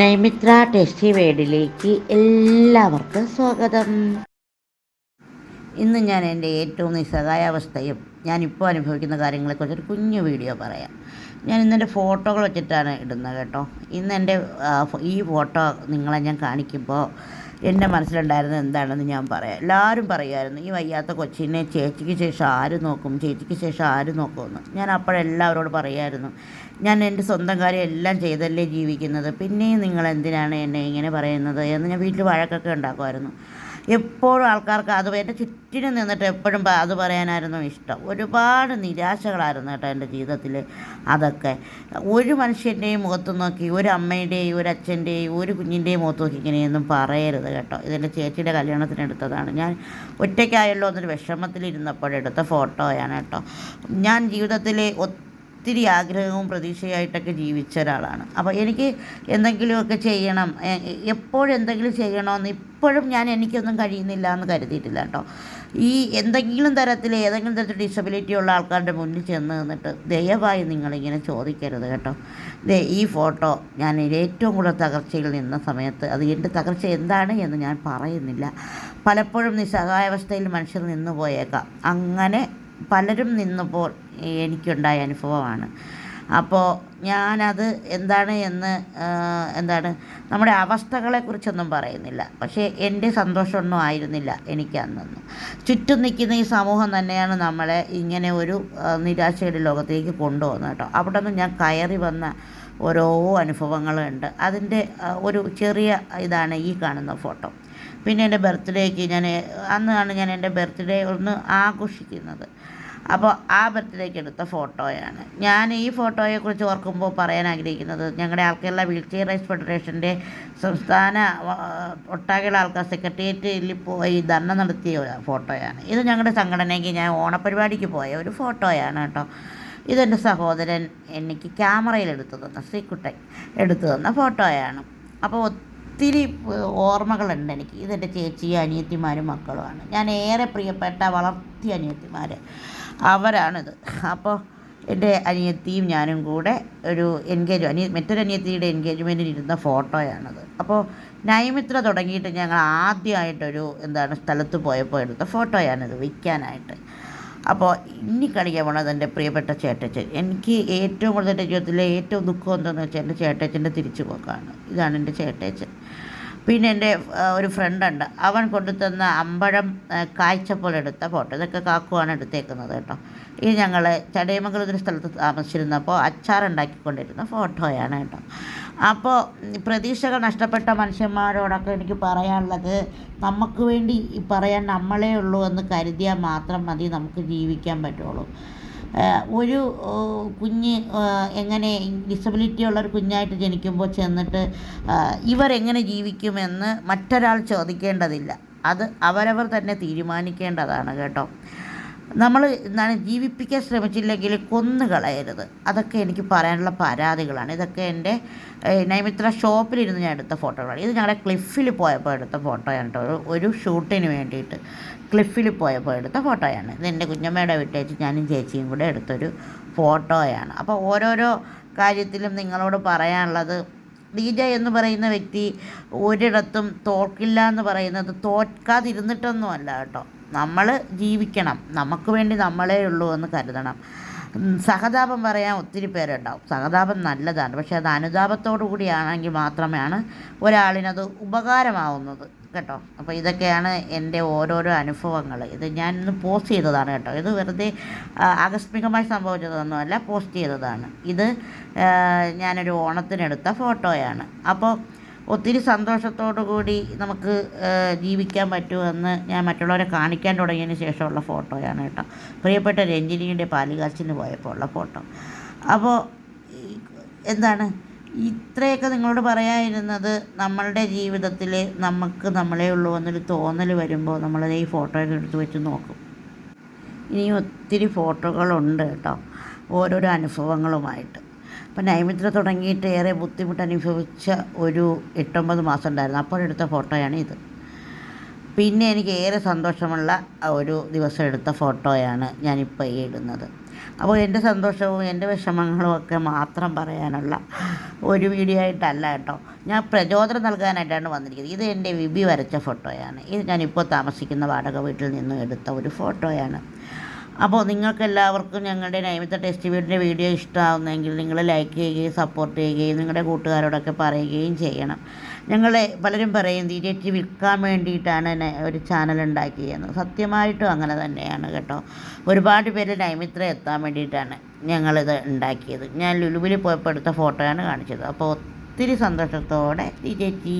നൈമിത്ര tasty വേഡിലേക്ക് എല്ലാവർക്കും സ്വാഗതം. ഇന്ന് ഞാൻ എന്റെ ഏറ്റവും നിസ്സഹായ അവസ്ഥയും ഞാനിപ്പോൾ അനുഭവിക്കുന്ന കാര്യങ്ങളെക്കുറിച്ച് ഒരു കുഞ്ഞു വീഡിയോ പറയാം. ഞാൻ ഇന്നെന്റെ ഫോട്ടോകൾ വെച്ചിട്ടാണ് ഇടുന്നത് കേട്ടോ. ഇന്ന് എന്റെ ഈ ഫോട്ടോ നിങ്ങളെ ഞാൻ കാണിക്കുമ്പോൾ എന്റെ മനസ്സിലുണ്ടായിരുന്നത് എന്താണെന്ന് ഞാൻ പറയാം. എല്ലാവരും പറയുമായിരുന്നു ഈ വയ്യാത്ത കൊച്ചിനെ ചേച്ചിക്ക് ശേഷം ആര് നോക്കും? ചേച്ചിക്ക് ശേഷം ആര് നോക്കുമെന്ന്? ഞാൻ അപ്പോഴെല്ലാവരോട് പറയുമായിരുന്നു ഞാൻ എന്റെ സ്വന്തം കാര്യം എല്ലാം ചെയ്തല്ലേ ജീവിക്കുന്നത്? പിന്നെയും നിങ്ങൾ എന്തിനാണ് എന്നെ ഇങ്ങനെ പറയുന്നത്? എന്ന് ഞാൻ വീട്ടിൽ വഴക്കൊക്കെ ഉണ്ടാക്കുമായിരുന്നു. എപ്പോഴും ആൾക്കാർക്ക് അത് എന്റെ ചുറ്റിനും നിന്നിട്ട് എപ്പോഴും അത് പറയാനായിരുന്നു ഇഷ്ടം. ഒരുപാട് നിരാശകളായിരുന്നു കേട്ടോ എന്റെ ജീവിതത്തിൽ അതൊക്കെ. ഒരു മനുഷ്യന്റെയും മുഖത്ത് നോക്കി ഒരു അമ്മയുടെയും ഒരു അച്ഛന്റെയും ഒരു കുഞ്ഞിന്റെയും മുഖത്ത് നോക്കി ഇങ്ങനെയൊന്നും പറയരുത് കേട്ടോ. ഇതെന്റെ ചേച്ചിയുടെ കല്യാണത്തിന് എടുത്തതാണ്. ഞാൻ ഒറ്റയ്ക്കായല്ലോ എന്നൊരു വിഷമത്തിലിരുന്നപ്പോഴെടുത്ത ഫോട്ടോയാണ് കേട്ടോ. ഞാൻ ജീവിതത്തിൽ ഒത്തിരി ആഗ്രഹവും പ്രതീക്ഷയായിട്ടൊക്കെ ജീവിച്ച ഒരാളാണ് അപ്പോൾ എനിക്ക് എന്തെങ്കിലുമൊക്കെ ചെയ്യണം. എ- എ- എപ്പോഴും എന്തെങ്കിലും ചെയ്യണമെന്ന് ഇപ്പോഴും ഞാൻ എനിക്കൊന്നും കഴിയുന്നില്ല എന്ന് കരുതിയിട്ടില്ല കേട്ടോ. ഈ എന്തെങ്കിലും തരത്തിൽ ഏതെങ്കിലും തരത്തിൽ ഡിസബിലിറ്റി ഉള്ള ആൾക്കാരുടെ മുന്നിൽ ചെന്ന് നിന്നിട്ട് ദയവായി നിങ്ങളിങ്ങനെ ചോദിക്കരുത് കേട്ടോ. ദേ ഈ ഫോട്ടോ ഞാൻ ഏറ്റവും കൂടുതൽ തകർച്ചയിൽ നിന്ന സമയത്ത് അത് എന്റെ തകർച്ച എന്താണ് എന്ന് ഞാൻ പറയുന്നില്ല. പലപ്പോഴും നിസ്സഹായാവസ്ഥയിൽ മനുഷ്യർ നിന്ന് പോയേക്കാം. അങ്ങനെ പലരും നിന്നപ്പോൾ എനിക്കുണ്ടായ അനുഭവമാണ്. അപ്പോൾ ഞാനത് എന്താണ് എന്ന് എന്താണ് നമ്മുടെ അവസ്ഥകളെക്കുറിച്ചൊന്നും പറയുന്നില്ല. പക്ഷേ എന്റെ സന്തോഷമൊന്നും ആയിരുന്നില്ല എനിക്ക് അന്നൊന്നും. ചുറ്റും നിൽക്കുന്ന ഈ സമൂഹം തന്നെയാണ് നമ്മളെ ഇങ്ങനെ ഒരു നിരാശയുടെ ലോകത്തേക്ക് കൊണ്ടുപോകുന്നത് കേട്ടോ. അവിടെ നിന്ന് ഞാൻ കയറി വന്ന ഓരോ അനുഭവങ്ങളുണ്ട്. അതിന്റെ ഒരു ചെറിയ ഇതാണ് ഈ കാണുന്ന ഫോട്ടോ. പിന്നെ എന്റെ ബർത്ത്ഡേക്ക് ഞാൻ അന്നാണ് ഞാൻ എന്റെ ബർത്ത്ഡേ ഒന്ന് ആഘോഷിക്കുന്നത്. അപ്പോൾ ആ ബർത്ത്ഡേക്ക് എടുത്ത ഫോട്ടോയാണ്. ഞാൻ ഈ ഫോട്ടോയെക്കുറിച്ച് ഓർക്കുമ്പോൾ പറയാൻ ആഗ്രഹിക്കുന്നത് ഞങ്ങളുടെ ആൾക്കേരള വീൽ ചെയർ റൈസ് ഫെഡറേഷന്റെ സംസ്ഥാന ഒട്ടാകെയുള്ള ആൾക്കാർ സെക്രട്ടേറിയറ്റിൽ പോയി ധർണ നടത്തിയ ഫോട്ടോയാണ്. ഇത് ഞങ്ങളുടെ സംഘടനയ്ക്ക് ഞാൻ ഓണപരിപാടിക്ക് പോയ ഒരു ഫോട്ടോയാണ് കേട്ടോ. ഇതെന്റെ സഹോദരൻ എനിക്ക് ക്യാമറയിൽ എടുത്തു തന്ന ശ്രീക്കുട്ടൻ എടുത്തു തന്ന ഫോട്ടോയാണ്. അപ്പോൾ ഒത്തിരി ഓർമ്മകളുണ്ട് എനിക്ക്. ഇതെന്റെ ചേച്ചി അനിയത്തിമാരും മക്കളുമാണ്. ഞാൻ ഏറെ പ്രിയപ്പെട്ട വളർത്തിയ അനിയത്തിമാർ അവരാണിത്. അപ്പോൾ എന്റെ അനിയത്തിയും ഞാനും കൂടെ ഒരു എൻഗേജ് അനിയ മറ്റൊരു അനിയത്തിയുടെ എൻഗേജ്മെന്റിന് ഇരുന്ന ഫോട്ടോയാണത്. അപ്പോൾ നൈമിത്ര തുടങ്ങിയിട്ട് ഞങ്ങൾ ആദ്യമായിട്ടൊരു എന്താണ് സ്ഥലത്ത് പോയപ്പോൾ എടുത്ത ഫോട്ടോയാണിത് വിൽക്കാനായിട്ട്. അപ്പോൾ ഇനി കളിക്കാൻ പോണത് എന്റെ പ്രിയപ്പെട്ട ചേട്ടച്ചൻ. എനിക്ക് ഏറ്റവും കൂടുതൽ എന്റെ ജീവിതത്തിലെ ഏറ്റവും ദുഃഖം എന്താണെന്ന് വെച്ചാൽ എന്റെ ചേട്ടച്ചന്റെ തിരിച്ചു പോക്കാണ് ഇതാണ് എന്റെ ചേട്ടച്ചൻ. പിന്നെ എന്റെ ഒരു ഫ്രണ്ടുണ്ട് അവൻ കൊണ്ടുതന്ന അമ്പഴം കാഴ്ച പോലെ എടുത്ത ഫോട്ടോ. ഇതൊക്കെ കാക്കുവാണ് എടുത്തേക്കുന്നത് കേട്ടോ. ഇത് ഞങ്ങൾ ചടയമംഗലം ഒരു സ്ഥലത്ത് താമസിച്ചിരുന്നപ്പോൾ അച്ചാറുണ്ടാക്കിക്കൊണ്ടിരുന്ന ഫോട്ടോയാണ് കേട്ടോ. അപ്പോൾ പ്രതീക്ഷകൾ നഷ്ടപ്പെട്ട മനുഷ്യന്മാരോടൊക്കെ എനിക്ക് പറയാനുള്ളത് നമുക്ക് വേണ്ടി ഈ പറയാൻ നമ്മളേ ഉള്ളൂ എന്ന് കരുതിയാൽ മാത്രം മതി നമുക്ക് ജീവിക്കാൻ പറ്റുള്ളൂ. ഒരു കുഞ്ഞ് എങ്ങനെ ഡിസബിലിറ്റി ഉള്ള ഒരു കുഞ്ഞായിട്ട് ജനിക്കുമ്പോൾ ചെന്നിട്ട് ഇവർ ഇവരെങ്ങനെ ജീവിക്കുമെന്ന് മറ്റൊരാൾ ചോദിക്കേണ്ടതില്ല. അത് അവരവർ തന്നെ തീരുമാനിക്കേണ്ടതാണ് കേട്ടോ. നമ്മൾ എന്താണ് ജീവിപ്പിക്കാൻ ശ്രമിച്ചില്ലെങ്കിൽ കൊന്നു കളയരുത് അതൊക്കെ എനിക്ക് പറയാനുള്ള പരാതികളാണ്. ഇതൊക്കെ എന്റെ നൈമിത്ര ഷോപ്പിലിരുന്ന് ഞാൻ എടുത്ത ഫോട്ടോകളാണ്. ഇത് ഞങ്ങളുടെ ക്ലിഫിൽ പോയപ്പോൾ എടുത്ത ഫോട്ടോയാണ് കേട്ടോ. ഒരു- ഷൂട്ടിന് വേണ്ടിയിട്ട് ക്ലിഫിൽ പോയപ്പോൾ എടുത്ത ഫോട്ടോയാണ്. ഇത് എന്റെ കുഞ്ഞമ്മയുടെ വിട്ടേച്ച് ഞാനും ചേച്ചിയും കൂടെ എടുത്തൊരു ഫോട്ടോയാണ്. അപ്പോൾ ഓരോരോ കാര്യത്തിലും നിങ്ങളോട് പറയാനുള്ളത് ഡീജ എന്ന് പറയുന്ന വ്യക്തി ഒരിടത്തും തോൽക്കില്ല എന്ന് പറയുന്നത് തോൽക്കാതിരുന്നിട്ടൊന്നുമല്ല കേട്ടോ. നമ്മൾ ജീവിക്കണം. നമുക്ക് വേണ്ടി നമ്മളേ ഉള്ളൂ എന്ന് കരുതണം. സഹതാപം പറയാൻ ഒത്തിരി പേരുണ്ടാവും. സഹതാപം നല്ലതാണ്. പക്ഷേ അത് അനുതാപത്തോടു കൂടിയാണെങ്കിൽ മാത്രമാണ് ഒരാളിനത് ഉപകാരമാവുന്നത്. കേട്ടോ? അപ്പോൾ ഇതൊക്കെയാണ് എന്റെ ഓരോരോ അനുഭവങ്ങൾ ഇത് ഞാൻ ഇന്ന് പോസ്റ്റ് ചെയ്തതാണ് കേട്ടോ. ഇത് വെറുതെ ആകസ്മികമായി സംഭവിച്ചതൊന്നുമല്ല. പോസ്റ്റ് ചെയ്തതാണ്. ഇത് ഞാനൊരു ഓണത്തിനെടുത്ത ഫോട്ടോയാണ്. അപ്പോൾ ഒത്തിരി സന്തോഷത്തോടു കൂടി നമുക്ക് ജീവിക്കാൻ പറ്റുമെന്ന് ഞാൻ മറ്റുള്ളവരെ കാണിക്കാൻ തുടങ്ങിയതിന് ശേഷമുള്ള ഫോട്ടോയാണ് കേട്ടോ. പ്രിയപ്പെട്ട രഞ്ജിനിയുടെ പാലുകാച്ചിന് പോയപ്പോൾ ഉള്ള ഫോട്ടോ അപ്പോൾ എന്താണ്? ഇത്രയൊക്കെ നിങ്ങളോട് പറയാനിരുന്നത് നമ്മളുടെ ജീവിതത്തിൽ നമുക്ക് നമ്മളേ ഉള്ളൂ എന്നൊരു തോന്നൽ വരുമ്പോൾ നമ്മളത് ഈ ഫോട്ടോയൊക്കെ എടുത്ത് വെച്ച് നോക്കും. ഇനിയും ഒത്തിരി ഫോട്ടോകളുണ്ട് കേട്ടോ. ഓരോരോ അനുഭവങ്ങളുമായിട്ട്. അപ്പം നൈമിത്ര തുടങ്ങിയിട്ട് ഏറെ ബുദ്ധിമുട്ട് അനുഭവിച്ച ഒരു എട്ടൊമ്പത് മാസം ഉണ്ടായിരുന്നു. അപ്പോഴെടുത്ത ഫോട്ടോയാണ് ഇത്. പിന്നെ എനിക്ക് ഏറെ സന്തോഷമുള്ള ഒരു ദിവസം എടുത്ത ഫോട്ടോയാണ് ഞാനിപ്പോൾ ഈ ഇടുന്നത്. അപ്പോൾ എന്റെ സന്തോഷവും എന്റെ വിഷമങ്ങളും ഒക്കെ മാത്രം പറയാനുള്ള ഒരു വീഡിയോ ആയിട്ടല്ല കേട്ടോ. ഞാൻ പ്രചോദനം നൽകാനായിട്ടാണ് വന്നിരിക്കുന്നത്. ഇത് എന്റെ വിബി വരച്ച ഫോട്ടോയാണ്. ഇത് ഞാനിപ്പോൾ താമസിക്കുന്ന വാടക വീട്ടിൽ നിന്നും എടുത്ത ഒരു ഫോട്ടോയാണ്. അപ്പോൾ നിങ്ങൾക്ക് എല്ലാവർക്കും ഞങ്ങളുടെ നൈമിത്ത ടെസ്റ്റ് വീടിന്റെ വീഡിയോ ഇഷ്ടമാവുന്നെങ്കിൽ നിങ്ങൾ ലൈക്ക് ചെയ്യുകയും സപ്പോർട്ട് ചെയ്യുകയും നിങ്ങളുടെ കൂട്ടുകാരോടൊക്കെ പറയുകയും ചെയ്യണം. ഞങ്ങളെ പലരും പറയും ചേച്ചി വിൽക്കാൻ വേണ്ടിയിട്ടാണ് ഒരു ചാനൽ ഉണ്ടാക്കിയെന്ന് സത്യമായിട്ടും അങ്ങനെ തന്നെയാണ് കേട്ടോ. ഒരുപാട് പേര് നൈമിത്ര എത്താൻ വേണ്ടിയിട്ടാണ് ഞങ്ങളിത് ഉണ്ടാക്കിയത്. ഞാൻ ലുലുവിൽ പോയപ്പോൾ എടുത്ത ഫോട്ടോയാണ് കാണിച്ചത്. അപ്പോൾ ഒത്തിരി സന്തോഷത്തോടെ ചേച്ചി